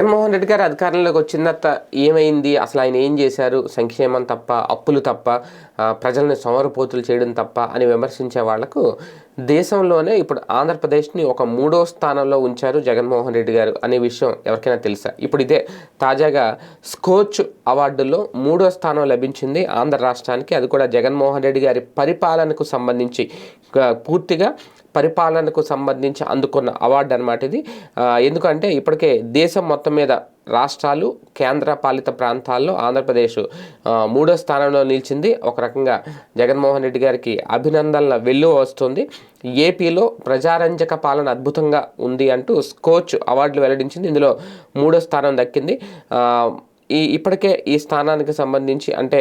జగన్మోహన్ రెడ్డి గారు అధికారంలోకి వచ్చిన ఏమైంది? అసలు ఆయన ఏం చేశారు? సంక్షేమం తప్ప అప్పులు తప్ప ప్రజల్ని సోమరపోతులు చేయడం తప్ప అని విమర్శించే వాళ్ళకు దేశంలోనే ఇప్పుడు ఆంధ్రప్రదేశ్ని ఒక మూడో స్థానంలో ఉంచారు జగన్మోహన్ రెడ్డి గారు అనే విషయం ఎవరికైనా తెలుసా? ఇప్పుడు ఇదే తాజాగా స్కోచ్ అవార్డులో మూడో స్థానం లభించింది ఆంధ్ర రాష్ట్రానికి. అది కూడా జగన్మోహన్ రెడ్డి గారి పరిపాలనకు సంబంధించి పూర్తిగా పరిపాలనకు సంబంధించి అందుకున్న అవార్డు అనమాట ఇది. ఎందుకంటే ఇప్పటికే దేశం మొత్తం మీద రాష్ట్రాలు కేంద్ర పాలిత ప్రాంతాల్లో ఆంధ్రప్రదేశ్ మూడో స్థానంలో నిలిచింది. ఒక రకంగా జగన్మోహన్ రెడ్డి గారికి అభినందనల వెల్లువ వస్తుంది. ఏపీలో ప్రజారంజక పాలన అద్భుతంగా ఉంది అంటూ స్కోచ్ అవార్డులు వెల్లడించింది. ఇందులో మూడో స్థానం దక్కింది. ఈ ఇప్పటికే ఈ స్థానానికి సంబంధించి అంటే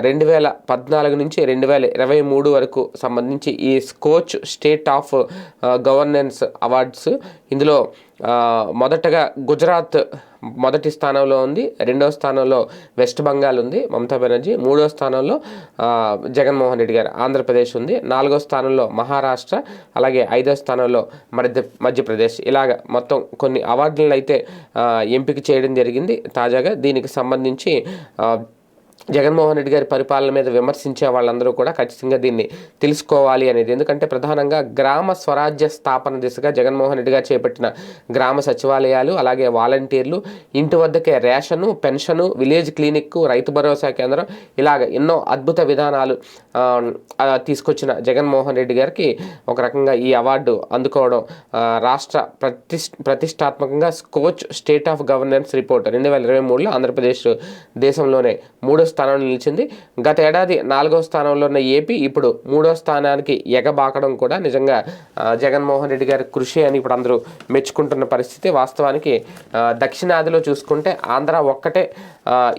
రెండు వేల పద్నాలుగు నుంచి రెండు వేల ఇరవై మూడు వరకు సంబంధించి ఈ Skoch state of governance awards ఇందులో మొదటగా గుజరాత్ మొదటి స్థానంలో ఉంది రెండవ స్థానంలో వెస్ట్ బెంగాల్ ఉంది మమతా బెనర్జీ మూడో స్థానంలో జగన్మోహన్ రెడ్డి గారు ఆంధ్రప్రదేశ్ ఉంది నాలుగో స్థానంలో మహారాష్ట్ర అలాగే ఐదో స్థానంలో మధ్య మధ్యప్రదేశ్. ఇలాగ మొత్తం కొన్ని అవార్డులను అయితే ఎంపిక చేయడం జరిగింది. తాజాగా దీనికి సంబంధించి జగన్మోహన్ రెడ్డి గారి పరిపాలన మీద విమర్శించే వాళ్ళందరూ కూడా ఖచ్చితంగా దీన్ని తెలుసుకోవాలి అనేది. ఎందుకంటే ప్రధానంగా గ్రామ స్వరాజ్య స్థాపన దిశగా జగన్మోహన్ రెడ్డి గారు చేపట్టిన గ్రామ సచివాలయాలు అలాగే వాలంటీర్లు ఇంటి వద్దకే ration pension village clinic Rythu Bharosa కేంద్రం ఇలాగ ఎన్నో అద్భుత విధానాలు తీసుకొచ్చిన జగన్మోహన్ రెడ్డి గారికి ఒక రకంగా ఈ అవార్డు అందుకోవడం రాష్ట్ర ప్రతిష్ ప్రతిష్టాత్మకంగా Skoch state of governance report. రెండు వేల ఇరవై మూడులో ఆంధ్రప్రదేశ్ దేశంలోనే మూడో స్థానంలో నిలిచింది. గత ఏడాది నాలుగో స్థానంలో ఉన్న ఏపీ ఇప్పుడు మూడో స్థానానికి ఎగబాకడం కూడా నిజంగా జగన్మోహన్ రెడ్డి గారి కృషి అని ఇప్పుడు అందరూ మెచ్చుకుంటున్న పరిస్థితి. వాస్తవానికి దక్షిణాదిలో చూసుకుంటే ఆంధ్ర ఒక్కటే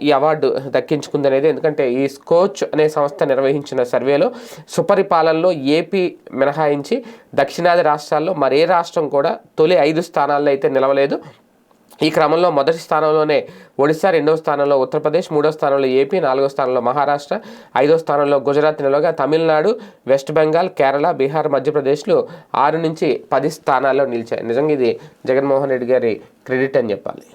ఈ అవార్డు దక్కించుకుంది అనేది ఎందుకంటే ఈ స్కోచ్ అనే సంస్థ నిర్వహించిన సర్వేలో సుపరిపాలనలో ఏపీ మినహాయించి దక్షిణాది రాష్ట్రాల్లో మరే రాష్ట్రం కూడా తొలి ఐదు స్థానాల్లో అయితే నిలవలేదు. ఈ క్రమంలో మొదటి స్థానంలోనే ఒడిశా రెండవ స్థానంలో ఉత్తరప్రదేశ్ మూడో స్థానంలో ఏపీ నాలుగో స్థానంలో మహారాష్ట్ర ఐదో స్థానంలో గుజరాత్ నిలవగా తమిళనాడు వెస్ట్ బెంగాల్ కేరళ బీహార్ మధ్యప్రదేశ్లు ఆరు నుంచి పది స్థానాల్లో నిలిచాయి. నిజంగా ఇది జగన్మోహన్ రెడ్డి గారి క్రెడిట్ అని చెప్పాలి.